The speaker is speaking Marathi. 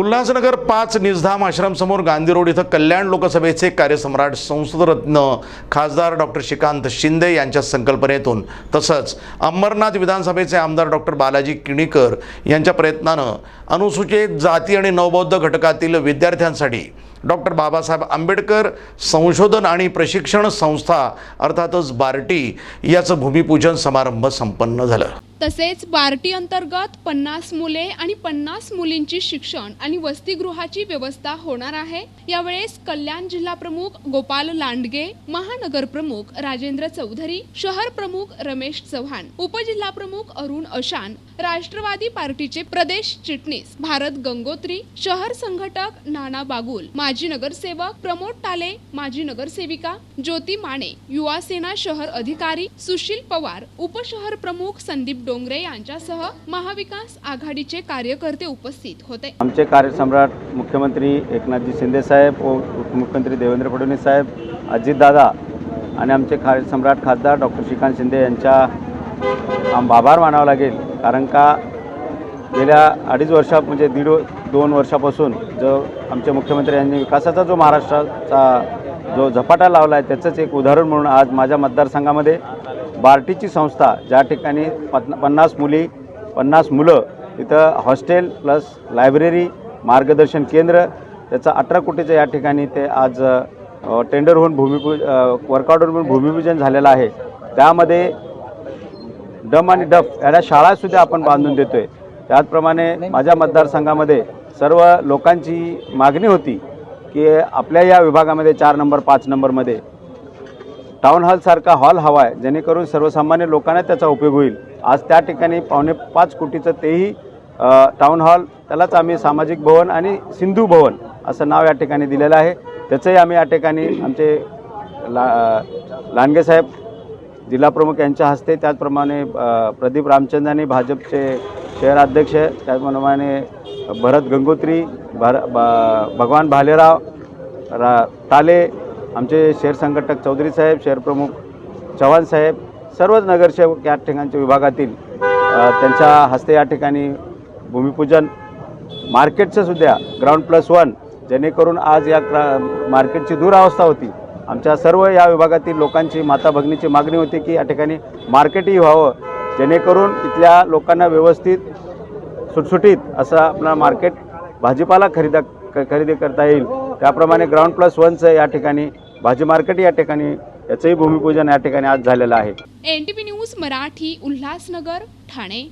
उल्हासनगर पाच निजधाम आश्रमसमोर गांधी रोड इथं कल्याण लोकसभेचे कार्यसम्राट संसदरत्न खासदार डॉक्टर श्रीकांत शिंदे यांच्या संकल्पनेतून. तसंच अंबरनाथ विधानसभेचे आमदार डॉक्टर बालाजी किणीकर यांच्या प्रयत्नानं अनुसूचित जाती आणि नवबौद्ध घटकातील विद्यार्थ्यांसाठी डॉक्टर बाबासाहेब आंबेडकर संशोधन आणि प्रशिक्षण संस्था अर्थातच बार्टी याचं भूमिपूजन समारंभ संपन्न झालं. तसेच बार्टी अंतर्गत पन्नास मुले आणि पन्नास मुलींची शिक्षण आणि वसतिगृहाची व्यवस्था होणार आहे. यावेळेस कल्याण जिल्हा प्रमुख गोपाल लांडगे महानगर प्रमुख राजेंद्र चौधरी शहर प्रमुख रमेश चव्हाण उपजिल्हा प्रमुख अरुण अशान राष्ट्रवादी पार्टीचे प्रदेश चिटणीस भारत गंगोत्री शहर संघटक नाना बागुल माजी नगरसेवक प्रमोद टाले माजी नगरसेविका ज्योती माने युवा सेना शहर अधिकारी सुशील पवार उपशहर प्रमुख संदीप डोंगरे यांच्यासह महाविकास आघाडीचे कार्यकर्ते उपस्थित होते. आमचे कार्यसम्राट मुख्यमंत्री एकनाथजी शिंदेसाहेब व उपमुख्यमंत्री देवेंद्र फडणवीस साहेब अजितदादा आणि आमचे कार्यसम्राट खासदार डॉक्टर श्रीकांत शिंदे यांच्या आभार मानावं लागेल. कारण का गेल्या अडीच वर्षा म्हणजे दीड दोन वर्षापासून जो आमचे मुख्यमंत्री यांनी विकासाचा जो महाराष्ट्राचा जो झपाटा लावला आहे त्याचंच एक उदाहरण म्हणून आज माझ्या मतदारसंघामध्ये बार्टीची संस्था ज्या ठिकाणी पन पन्नास मुली पन्नास मुलं तिथं हॉस्टेल प्लस लायब्ररी मार्गदर्शन केंद्र त्याचं अठरा कोटीचं या ठिकाणी ते आज टेंडर होऊन भूमिपू वर्कआउट होऊन भूमिपूजन झालेलं आहे. त्यामध्ये डम आणि डफ याला शाळासुद्धा आपण बांधून देतो आहे त्याचप्रमाणे माझ्या मतदारसंघामध्ये सर्व लोकांची मागणी होती की आपल्या या विभागामध्ये चार नंबर पाच नंबरमध्ये टाउन हॉलसारखा हॉल हवा आहे. जेणेकरून सर्वसामान्य लोकांना त्याचा उपयोग होईल. आज त्या ठिकाणी पावणे पाच कोटीचं तेही टाउन हॉल त्यालाच आम्ही सामाजिक भवन आणि सिंधू भवन असं नाव या ठिकाणी दिलेलं आहे. त्याचंही आम्ही या ठिकाणी आमचे ला लांडगेसाहेब जिल्हाप्रमुख यांच्या हस्ते त्याचप्रमाणे प्रदीप रामचंद आणि भाजपचे शहराध्यक्ष त्याचप्रमाणे भरत गंगोत्री भर भगवान भालेराव रा ताले आमचे शहर संघटक चौधरी साहेब शहर प्रमुख चव्हाण साहेब सर्वच नगरसेवक या ठिकाणच्या विभागातील त्यांच्या हस्ते या ठिकाणी भूमिपूजन मार्केटचं सुद्धा ग्राउंड प्लस वन जेणेकरून आज या क्रा मार्केटची दुरावस्था होती. आमच्या सर्व या विभागातील लोकांची माता भगिनीची मागणी होती की या ठिकाणी मार्केटही व्हावं जेणेकरून इथल्या लोकांना व्यवस्थित सुटसुटीत असं आपला मार्केट भाजीपाला खरेदा क- खरेदी करता येईल. त्याप्रमाणे ग्राउंड प्लस वनचं या ठिकाणी भाजी मार्केट या ठिकाणी याचंही भूमिपूजन या ठिकाणी आज झालेलं आहे. NTP news Marathi Ulhasnagar Thane.